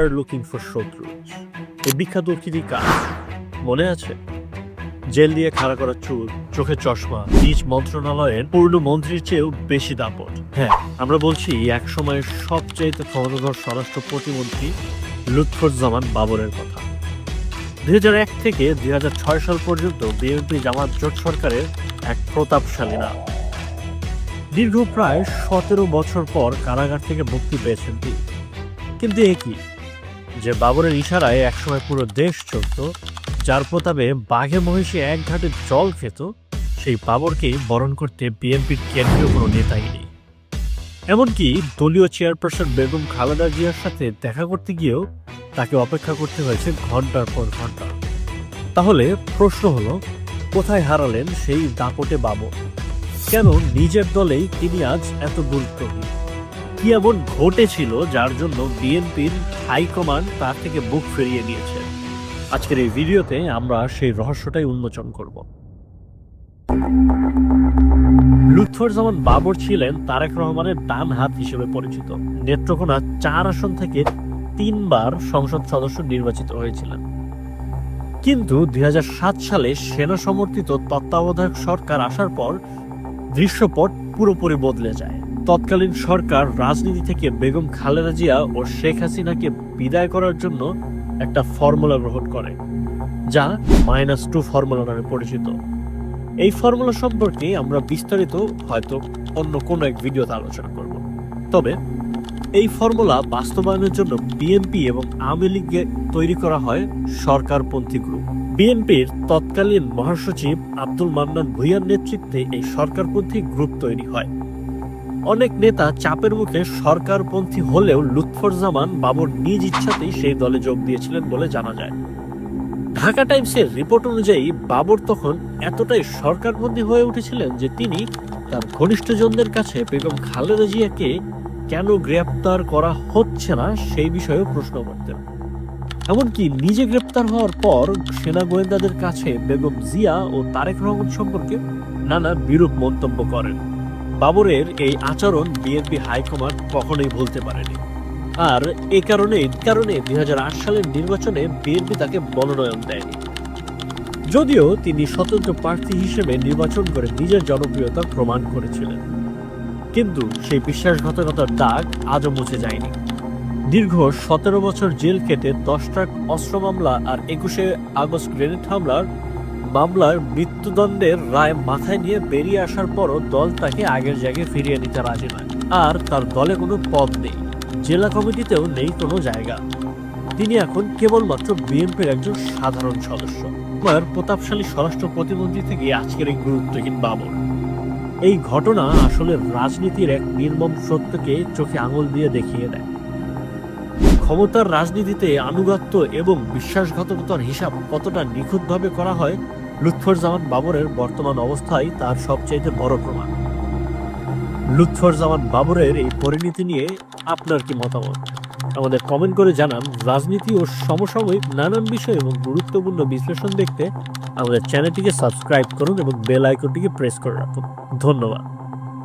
Are looking for শত্রুজ। এই বিখ্যাত উক্তিটি কাজ মনে আছে? জেল দিয়ে খাড়া করা চুল চোখে চশমা, নিজ মন্ত্রণালয়ের পূর্ণ মন্ত্রীর চেয়েও বেশি দাপট। হ্যাঁ আমরা বলছি এক সময়ের সবচাইতে ক্ষমতাধর স্বরাষ্ট্র প্রতিমন্ত্রী লুৎফুজ্জামান বাবরের কথা। দুই এক থেকে দুই সাল পর্যন্ত বিএনপি জামাত জোট সরকারের এক প্রতাপশালী নাম দীর্ঘ প্রায় সতেরো বছর পর কারাগার থেকে মুক্তি পেয়েছেন তিনি। কিন্তু এ কি? যে বাবরের ইশারায় একসময় পুরো দেশ চলত, যার প্রতাপে বাঘে মহিষে এক ঘাটে জল খেত, সেই বাবরকে বরণ করতে বিএনপির কেন্দ্রীয় কোনো নেতাই নেই। এমনকি দলীয় চেয়ারপারসন বেগম খালেদা জিয়ার সাথে দেখা করতে গিয়েও তাকে অপেক্ষা করতে হয়েছে ঘণ্টার পর ঘণ্টা তাহলে প্রশ্ন হলো, কোথায় হারালেন সেই দাপটে বাবর? কেন নিজের দলেই তিনি আজ এত গুরুত্বহীন কি এমন ঘটেছিল যার জন্য বিএনপির হাইকমান্ড তার থেকে বুক ফিরিয়ে নিয়েছে? আজকের এই ভিডিওতে আমরা সেই রহস্যটাই উন্মোচন করব। লুৎফরজামান বাবর ছিলেন তারেক রহমানের ডান হাত হিসেবে পরিচিত। নেত্রকোনা চার আসন থেকে তিনবার সংসদ সদস্য নির্বাচিত হয়েছিলেন। কিন্তু দুই হাজার সাত সালে সেনা সমর্থিত তত্ত্বাবধায়ক সরকার আসার পর দৃশ্যপট পুরোপুরি বদলে যায়। তৎকালীন সরকার রাজনীতি থেকে বেগম খালেদা জিয়া ও শেখ হাসিনাকে বিদায় করার জন্য একটা ফর্মুলা গ্রহণ করে, যা মাইনাস টু ফর্মুলা নামে পরিচিত। এই ফর্মুলা সম্পর্কে আমরা বিস্তারিত হয়তো অন্য কোনো এক ভিডিওতে আলোচনা করব। তবে এই ফর্মুলা বাস্তবায়নের জন্য বিএনপি এবং আওয়ামী লীগকে তৈরি করা হয় সরকারপন্থী গ্রুপ। বিএনপির তৎকালীন মহাসচিব আব্দুল মান্নান ভুইয়ার নেতৃত্বে এই সরকারপন্থী গ্রুপ তৈরি হয়। অনেক নেতা চাপের মুখে সরকারপন্থী হলেও লুৎফরজামান বাবর নিজ ইচ্ছাতেই সেই দলে যোগ দিয়েছিলেন বলে জানা যায়। ঢাকা টাইমসের রিপোর্ট অনুযায়ী বাবর তখন এতটাই সরকারপন্থী হয়ে উঠেছিলেন যে তিনি তার ঘনিষ্ঠজনদের কাছে বেগম খালেদা জিয়াকে কেন গ্রেপ্তার করা হচ্ছে না সেই বিষয়েও প্রশ্ন করতেন। এমনকি নিজে গ্রেপ্তার হওয়ার পর সেনা গোয়েন্দাদের কাছে বেগম জিয়া ও তারেক রহমান সম্পর্কে নানা বিরূপ মন্তব্য করেন। বাবরের এই আচরণ বিএনপি হাইকমান্ড কখনোই ভুলতে পারেনি। আর এ কারণে কারণে দুই সালের নির্বাচনে বিএনপি তাকে মনোনয়ন দেয়নি। যদিও তিনি স্বতন্ত্র প্রার্থী হিসেবে নির্বাচন করে নিজের জনপ্রিয়তা প্রমাণ করেছিলেন। কিন্তু সেই বিশ্বাসঘাতকতার দাগ আজও মুছে যায়নি। দীর্ঘ সতেরো বছর জেল কেটে দশটা অস্ত্র মামলা আর একুশে আগস্ট গ্রেনেড হামলার মামলার মৃত্যুদণ্ডের রায় মাথায় নিয়ে বেরিয়ে আসার পরও দল তাকে আগের জায়গায় ফিরিয়ে নিতে রাজি নয়। আর তার দলে কোনো পদ নেই। জেলা কমিটিতেও নেই কোনো জায়গা। তিনি এখন কেবলমাত্র বিএনপির একজন সাধারণ সদস্য। আমার প্রতাপশালী স্বরাষ্ট্র প্রতিমন্ত্রী থেকে আজকের এই গুরুত্বহীন বাবর এই ঘটনা আসলে রাজনীতির এক নির্মম সত্যকে চোখে আঙুল দিয়ে দেখিয়ে দেয়। ক্ষমতার রাজনীতিতে আনুগত্য এবং বিশ্বাসঘাতকতার হিসাব কতটা নিখুঁতভাবে করা হয় লুৎফরজামান বাবরের বর্তমান অবস্থায় তার সবচাইতে বড় প্রমাণ। লুৎফরজামান বাবরের এই পরিণতি নিয়ে আপনার কি মতামত? আমাদের কমেন্ট করে জানান রাজনীতি ও সমসাময়িক নানান বিষয় এবং গুরুত্বপূর্ণ বিশ্লেষণ দেখতে আমাদের চ্যানেলটিকে সাবস্ক্রাইব করুন এবং বেল আইকনটিকে প্রেস করে রাখুন। ধন্যবাদ।